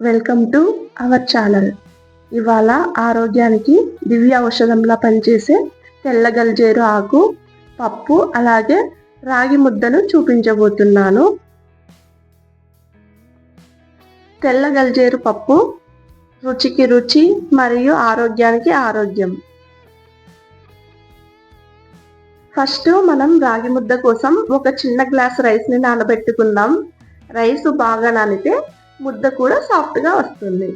Welcome to our channel ఇవాళ ఆరోగ్యానికి దివ్య ఔషధంలా పనిచేసే తెల్ల గల్జేరు ఆకు పప్పు అలాగే రాగి ముద్దను చూపించబోతున్నాను. తెల్ల గల్జేరు పప్పు రుచికి రుచి మరియు ఆరోగ్యానికి ఆరోగ్యం. ఫస్ట్ మనం రాగి ముద్ద కోసం ఒక చిన్న గ్లాస్ రైస్ని నానబెట్టుకుందాం. రైస్ బాగా నానితే ముద్ద కూడా సాఫ్ట్గా వస్తుంది.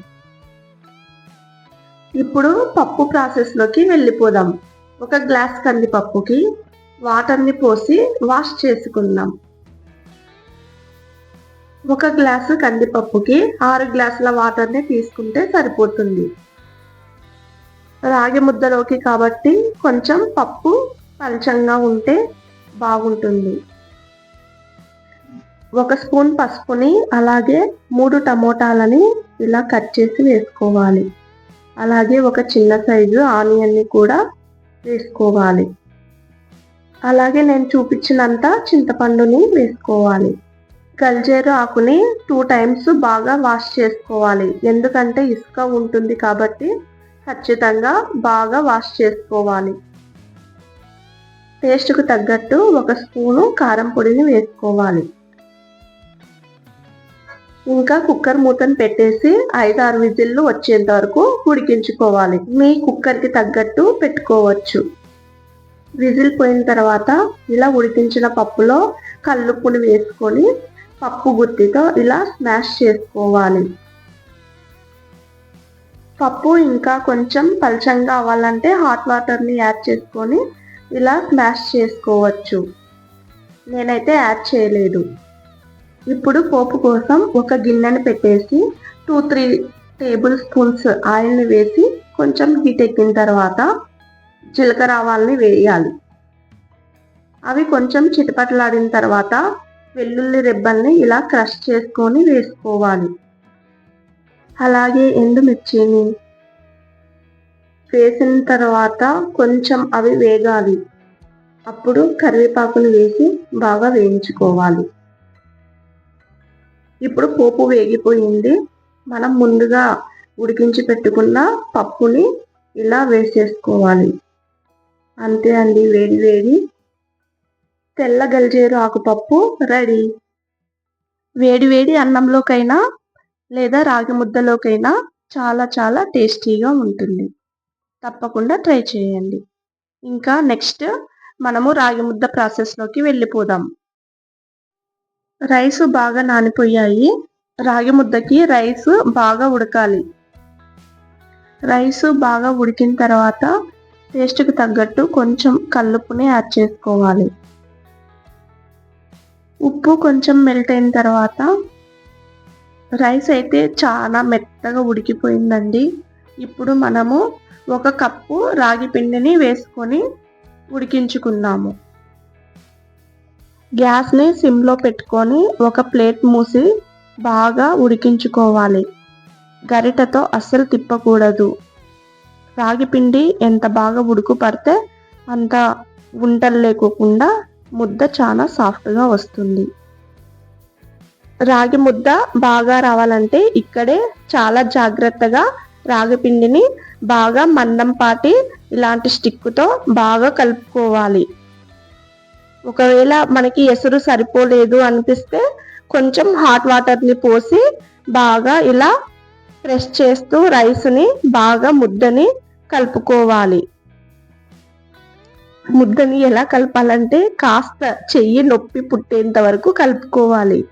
ఇప్పుడు పప్పు ప్రాసెస్లోకి వెళ్ళిపోదాం. ఒక గ్లాస్ కందిపప్పుకి వాటర్ని పోసి వాష్ చేసుకుందాం. ఒక గ్లాసు కందిపప్పుకి ఆరు గ్లాసుల వాటర్ని తీసుకుంటే సరిపోతుంది. రాగి ముద్దలోకి కాబట్టి కొంచెం పప్పు పలచంగా ఉంటే బాగుంటుంది. ఒక స్పూన్ పసుపుని అలాగే మూడు టమోటాలని ఇలా కట్ చేసి వేసుకోవాలి. అలాగే ఒక చిన్న సైజు ఆనియన్ని కూడా వేసుకోవాలి. అలాగే నేను చూపించినంత చింతపండుని వేసుకోవాలి. గల్జేరు ఆకుని టూ టైమ్స్ బాగా వాష్ చేసుకోవాలి. ఎందుకంటే ఇసుక ఉంటుంది కాబట్టి ఖచ్చితంగా బాగా వాష్ చేసుకోవాలి. టేస్ట్కు తగ్గట్టు ఒక స్పూను కారం పొడిని వేసుకోవాలి. ఇంకా కుక్కర్ మూతను పెట్టేసి ఐదు ఆరు విజిల్లు వచ్చేంత వరకు ఉడికించుకోవాలి. మీ కుక్కర్కి తగ్గట్టు పెట్టుకోవచ్చు. విజిల్ పోయిన తర్వాత ఇలా ఉడికించిన పప్పులో కల్లుప్పుని వేసుకొని పప్పు గుత్తితో ఇలా స్మాష్ చేసుకోవాలి. పప్పు ఇంకా కొంచెం పలచంగా అవ్వాలంటే హాట్ వాటర్ని యాడ్ చేసుకొని ఇలా స్మాష్ చేసుకోవచ్చు. నేనైతే యాడ్ చేయలేదు. ఇప్పుడు పోపు కోసం ఒక గిన్నెను పెట్టేసి టూ త్రీ టేబుల్ స్పూన్స్ ఆయిల్ని వేసి కొంచెం హీట్ ఎక్కిన తర్వాత జీలకర్ర ఆవాల్ని వేయాలి. అవి కొంచెం చిటపటలాడిన తర్వాత వెల్లుల్లి రెబ్బల్ని ఇలా క్రష్ చేసుకొని వేసుకోవాలి. అలాగే ఎండుమిర్చిని వేసిన తర్వాత కొంచెం అవి వేగాలి. అప్పుడు కరివేపాకుని వేసి బాగా వేయించుకోవాలి. ఇప్పుడు పోపు వేగిపోయింది. మనం ముందుగా ఉడికించి పెట్టుకున్న పప్పుని ఇలా వేసేసుకోవాలి. అంతే అండి వేడి వేడి. తెల్ల గల్జేరు ఆకుపప్పు రెడీ. వేడి వేడి అన్నంలోకైనా లేదా రాగి ముద్దలోకైనా చాలా చాలా టేస్టీగా ఉంటుంది. తప్పకుండా ట్రై చేయండి. ఇంకా నెక్స్ట్ మనము రాగి ముద్ద ప్రాసెస్లోకి వెళ్ళిపోదాం. రైస్ బాగా నానిపోయాయి. రాగి ముద్దకి రైస్ బాగా ఉడకాలి. రైస్ బాగా ఉడికిన తర్వాత టేస్ట్కి తగ్గట్టు కొంచెం కల్లుపుని యాడ్ చేసుకోవాలి. ఉప్పు కొంచెం మెల్ట్ అయిన తర్వాత రైస్ అయితే చాలా మెత్తగా ఉడికిపోయిందండి. ఇప్పుడు మనము ఒక కప్పు రాగి పిండిని వేసుకొని ఉడికించుకుందాము. గ్యాస్ని సిమ్లో పెట్టుకొని ఒక ప్లేట్ మూసి బాగా ఉడికించుకోవాలి. గరిటతో అస్సలు తిప్పకూడదు. రాగి పిండి ఎంత బాగా ఉడుకు పడితే అంత ఉంటలు లేకోకుండా ముద్ద చాలా సాఫ్ట్గా వస్తుంది. రాగి ముద్ద బాగా రావాలంటే ఇక్కడే చాలా జాగ్రత్తగా రాగి పిండిని బాగా మందం పాటి ఇలాంటి స్టిక్తో బాగా కలుపుకోవాలి. ఒకవేళ మనకి ఎసురు సరిపోలేదు అనిపిస్తే కొంచెం హాట్ వాటర్ని పోసి బాగా ఇలా ప్రెస్ చేస్తూ రైస్ని బాగా ముద్దని కలుపుకోవాలి. ముద్దని ఎలా కలపాలంటే కాస్త చెయ్యి నొప్పి పుట్టేంత వరకు కలుపుకోవాలి.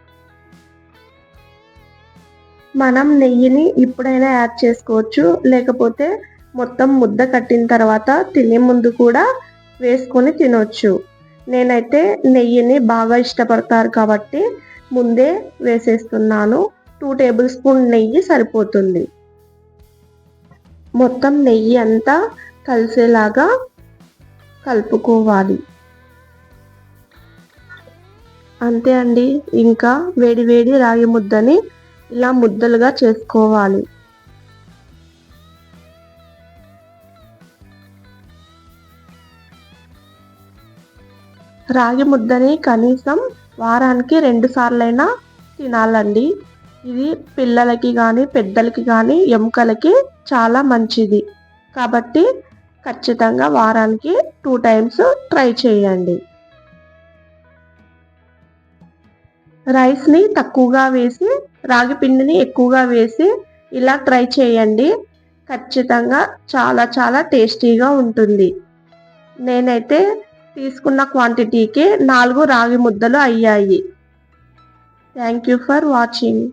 మనం నెయ్యిని ఇప్పుడైనా యాడ్ చేసుకోవచ్చు. లేకపోతే మొత్తం ముద్ద కట్టిన తర్వాత తినే ముందు కూడా వేసుకొని తినొచ్చు. నేనైతే నెయ్యిని బాగా ఇష్టపడతారు కాబట్టి ముందే వేసేస్తున్నాను. టూ టేబుల్ స్పూన్ నెయ్యి సరిపోతుంది. మొత్తం నెయ్యి అంతా కలిసేలాగా కలుపుకోవాలి. అంతే అండి. ఇంకా వేడి వేడి రాగి ముద్దని ఇలా ముద్దలుగా చేసుకోవాలి. రాగి ముద్దని కనీసం వారానికి రెండు సార్లైనా తినాలండి. ఇది పిల్లలకి కానీ పెద్దలకి కానీ ఎముకలకి చాలా మంచిది. కాబట్టి ఖచ్చితంగా వారానికి టూ టైమ్స్ ట్రై చేయండి. రైస్ని తక్కువగా వేసి రాగి పిండిని ఎక్కువగా వేసి ఇలా ట్రై చేయండి. ఖచ్చితంగా చాలా చాలా టేస్టీగా ఉంటుంది. నేనైతే తీసుకున్న క్వాంటిటీకి నాలుగు రాగి ముద్దలు అయ్యాయి. Thank you for watching